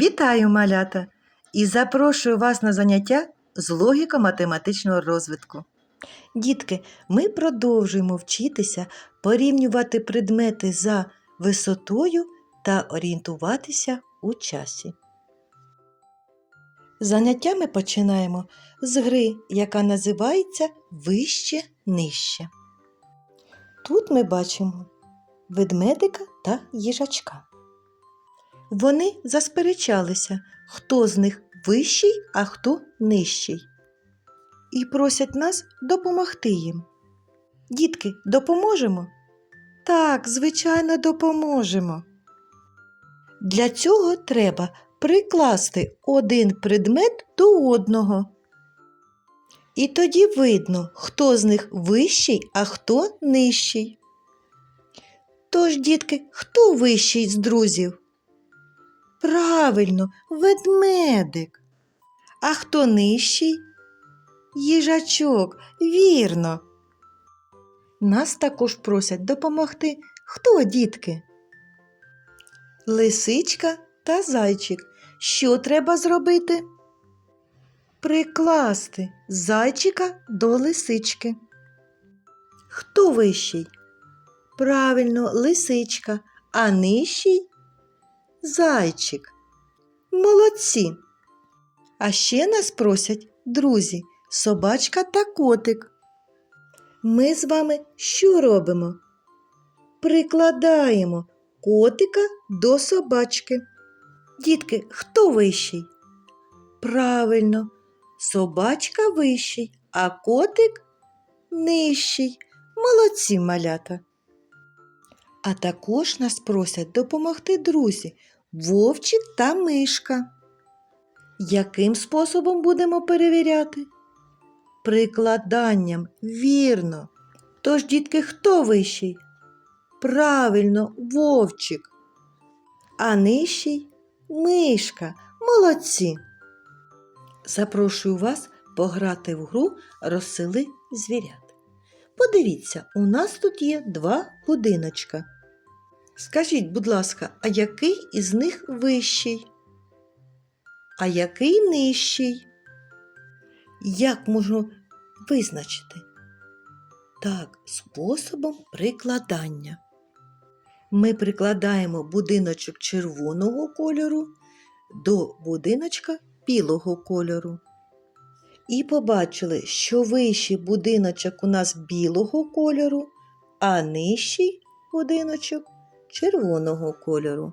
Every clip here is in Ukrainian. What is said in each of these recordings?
Вітаю, малята! І запрошую вас на заняття з логіко-математичного розвитку. Дітки, ми продовжуємо вчитися порівнювати предмети за висотою та орієнтуватися у часі. Заняття ми починаємо з гри, яка називається Вище нижче. Тут ми бачимо ведмедика та їжачка. Вони засперечалися, хто з них вищий, а хто нижчий. І просять нас допомогти їм. Дітки, допоможемо? Так, звичайно, допоможемо. Для цього треба прикласти один предмет до одного. І тоді видно, хто з них вищий, а хто нижчий. Тож, дітки, хто вищий з друзів? Правильно, ведмедик. А хто нижчий? Їжачок, вірно. Нас також просять допомогти. Хто, дітки? Лисичка та зайчик. Що треба зробити? Прикласти зайчика до лисички. Хто вищий? Правильно, лисичка, а нижчий зайчик. Молодці. А ще нас просять друзі, собачка та котик. Ми з вами що робимо? Прикладаємо котика до собачки. Дітки, хто вищий? Правильно, собачка вищий, а котик нижчий. Молодці малята. А також нас просять допомогти друзі вовчик та мишка. Яким способом будемо перевіряти? Прикладанням, вірно. Тож, дітки, хто вищий? Правильно, вовчик. А нижчий мишка. Молодці. Запрошую вас пограти в гру розсели звірят. Подивіться, у нас тут є два будиночка. Скажіть, будь ласка, а який із них вищий? А який нижчий? Як можна визначити? Так, способом прикладання. Ми прикладаємо будиночок червоного кольору до будиночка білого кольору. І побачили, що вищий будиночок у нас білого кольору, а нижчий будиночок червоного кольору.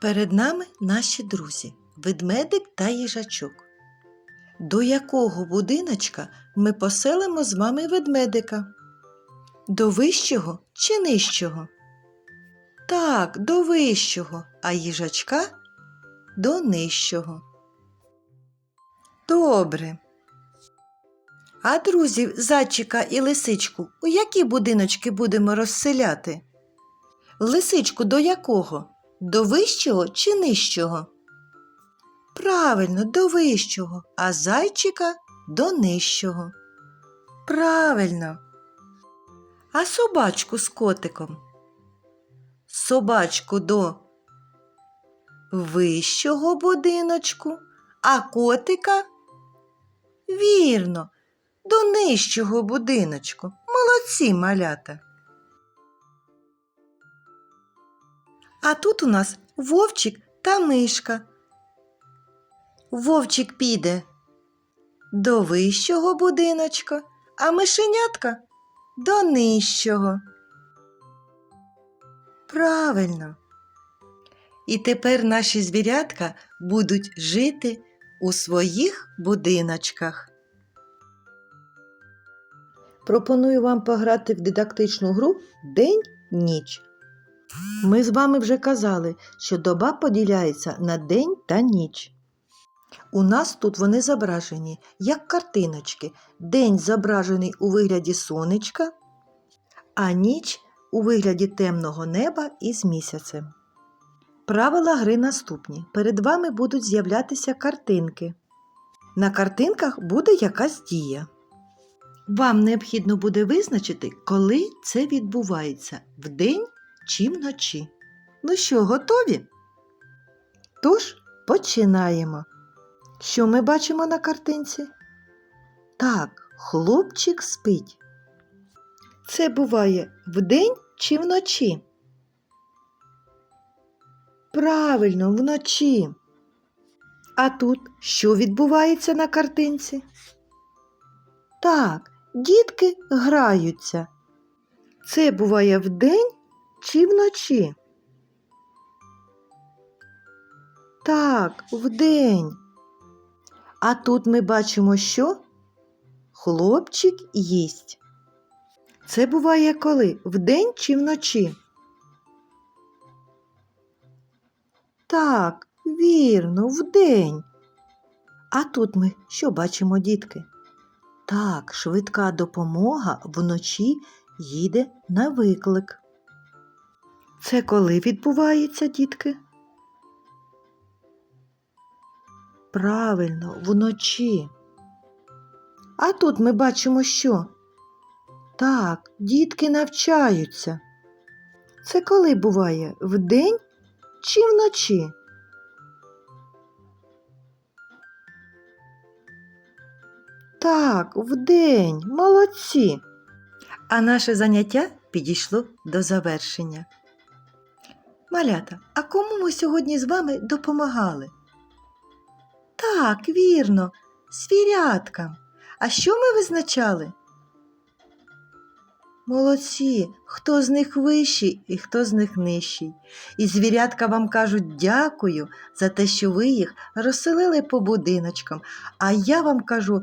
Перед нами наші друзі ведмедик та їжачок. До якого будиночка ми поселимо з вами ведмедика? До вищого чи нижчого? Так, до вищого, а їжачка до нижчого. Добре. А друзів зайчика і лисичку у які будиночки будемо розселяти? Лисичку до якого? До вищого чи нижчого? Правильно, до вищого, а зайчика до нижчого. Правильно. А собачку з котиком? Собачку до вищого будиночку, а котика? Вірно, до нижчого будиночку. Молодці малята. А тут у нас вовчик та мишка. Вовчик піде до вищого будиночка, а мишенятка до нижчого. Правильно. І тепер наші звірятка будуть жити у своїх будиночках. Пропоную вам пограти в дидактичну гру День-ніч. Ми з вами вже казали, що доба поділяється на день та ніч. У нас тут вони зображені як картиночки. День зображений у вигляді сонечка, а ніч у вигляді темного неба із місяцем. Правила гри наступні. Перед вами будуть з'являтися картинки. На картинках буде якась дія. Вам необхідно буде визначити, коли це відбувається вдень чи вночі. Ну що, готові? Тож починаємо. Що ми бачимо на картинці? Так, хлопчик спить. Це буває вдень чи вночі? Правильно, вночі. А тут що відбувається на картинці? Так, дітки граються. Це буває вдень чи вночі? Так, вдень. А тут ми бачимо, що хлопчик їсть. Це буває коли? Вдень чи вночі? Так, вірно, вдень. А тут ми що бачимо, дітки? Так, швидка допомога вночі їде на виклик. Це коли відбувається, дітки? Правильно, вночі. А тут ми бачимо що? Так, дітки навчаються. Це коли буває? Вдень чи вночі? Так, вдень, молодці. А наше заняття підійшло до завершення. Малята, а кому ми сьогодні з вами допомагали? Так, вірно, свіряткам. А що ми визначали? Молодці, хто з них вищий і хто з них нижчий. І звірятка вам кажуть дякую за те, що ви їх розселили по будиночкам. А я вам кажу